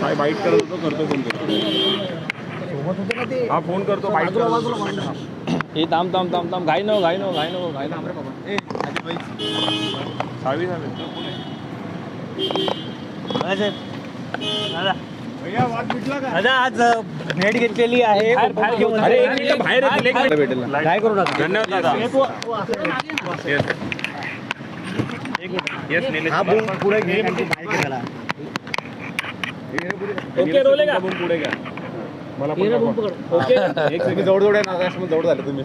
काय बाईट करत होतो करतो फोन करतो हा फोन करतो बाईट करत. हे थांब थांब थांब थांब. घाई नको घाई नको घाई नको घाई नको. झाले. दादा आज भेट घेतलेली आहे. अरे एक मिनिट बाहेर. काय करू नका धन्यवाद दादा. पुढे घे ओके रोले का? तुमचा पण पुढे घ्या. मला पण दाखवा. ओके. एक सेकंड जवळ जवळ आहे जवळ झाले तुम्ही.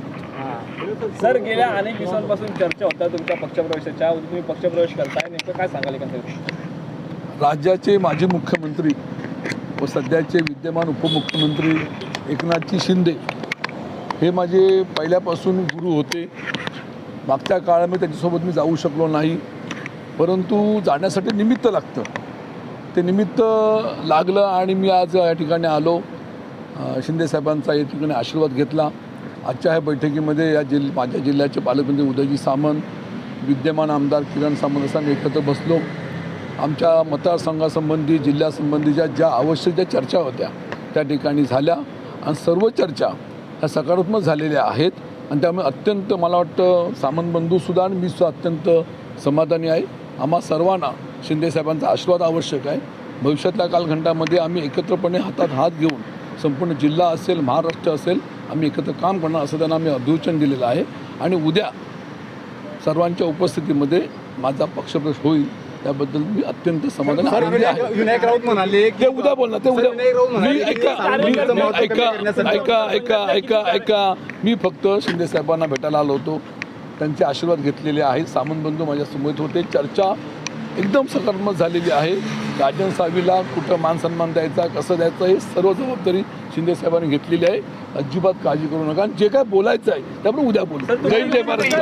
सर गेल्या अनेक दिवसांपासून चर्चा होत्या तुमच्या पक्षप्रवेशाच्या. तुम्ही पक्षप्रवेश करताय नेमकं काय सांगाल एकंदरीत? राज्याचे माजी मुख्यमंत्री व सध्याचे विद्यमान उपमुख्यमंत्री एकनाथजी शिंदे हे माझे पहिल्यापासून गुरु होते. मागच्या काळामध्ये त्यांच्यासोबत मी जाऊ शकलो नाही. परंतु जाण्यासाठी निमित्त लागतं. ते निमित्त लागलं आणि मी आज या ठिकाणी आलो. शिंदेसाहेबांचा शिंदे साहेबांचा या ठिकाणी आशीर्वाद घेतला. आजच्या ह्या बैठकीमध्ये या जिल्ह माझ्या जिल्ह्याचे पालकमंत्री उदयजी सामंत विद्यमान आमदार किरण सामंत असं आम्ही एकत्र बसलो. आमच्या मतदारसंघासंबंधी जिल्ह्यासंबंधीच्या ज्या आवश्यक ज्या चर्चा होत्या त्या ठिकाणी झाल्या. आणि सर्व चर्चा ह्या सकारात्मक झालेल्या आहेत. आणि त्यामुळे अत्यंत मला वाटतं सामंत बंधूसुद्धा आणि मीसुद्धा अत्यंत समाधानी आहे. आम्हा सर्वांना शिंदेसाहेबांचा आशीर्वाद आवश्यक आहे. भविष्यातल्या कालखंडामध्ये आम्ही एकत्रपणे हातात हात घेऊन संपूर्ण जिल्हा असेल महाराष्ट्र असेल आम्ही एकत्र काम करणार असं त्यांना आम्ही अभिवचन दिलेलं आहे. आणि उद्या सर्वांच्या उपस्थितीमध्ये माझा पक्षप्रवेश होईल त्याबद्दल मी अत्यंत समाधानी विनायक राऊत म्हणाले ते उद्या बोलणार ते उद्या मी ऐका ऐका ऐका ऐका ऐका ऐका मी फक्त शिंदे साहेबांना भेटायला आलो होतो. त्यांचे आशीर्वाद घेतलेले आहेत. सामंत बंधू माझ्या होते. चर्चा एकदम सकारात्मक झालेली आहे. राजन सावीला कुठं मान सन्मान द्यायचा कसं द्यायचं हे सर्व जबाबदारी शिंदे साहेबांनी घेतलेली आहे. अजिबात काळजी करू नका. आणि जे काय बोलायचं आहे त्यामुळे उद्या बोलू. जय जय महाराष्ट्र